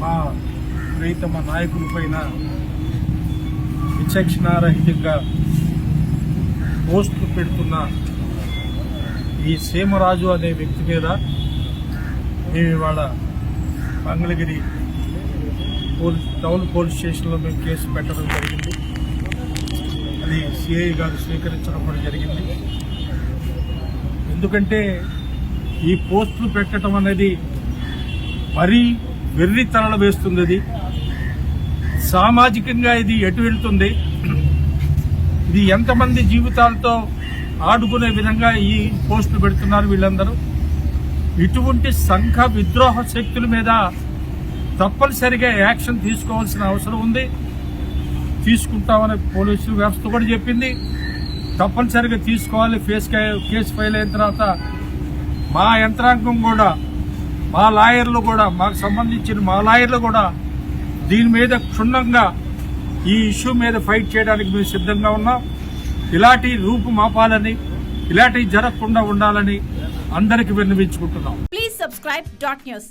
మా ప్రియతమ నాయకుల పైన విచక్షణారహితంగా పోస్టులు పెడుతున్న ఈ సీమరాజు అనే వ్యక్తి మీద మేము ఇవాళ మంగళగిరి పోలీస్ టౌన్ పోలీస్ స్టేషన్లో మేము కేసు పెట్టడం జరిగింది. అది సిఐ గారు స్వీకరించడం కూడా జరిగింది. ఎందుకంటే ఈ పోస్టులు పెట్టడం అనేది మరీ వెర్రితనలు వేస్తుంది అది సామాజికంగా ఇది ఎటు వెళ్తుంది? ఇది ఎంతమంది జీవితాలతో ఆడుకునే విధంగా ఈ పోస్టులు పెడుతున్నారు వీళ్ళందరూ? ఇటువంటి సంఘ విద్రోహ శక్తుల మీద తప్పనిసరిగా యాక్షన్ తీసుకోవాల్సిన అవసరం ఉంది. తీసుకుంటామని పోలీసు వ్యవస్థ కూడా చెప్పింది. తప్పనిసరిగా తీసుకోవాలి. ఫేస్ కేసు ఫైల్ అయిన తర్వాత మా యంత్రాంగం కూడా మా లాయర్లు కూడా మాకు సంబంధించిన మా లాయర్లు కూడా దీని మీద క్షుణ్ణంగా ఈ ఇష్యూ మీద ఫైట్ చేయడానికి మేము సిద్ధంగా ఉన్నాం. ఇలాంటి రూపు మాపాలని ఇలాంటివి జరగకుండా ఉండాలని అందరికి విన్నవించుకుంటున్నాం. Please subscribe dot news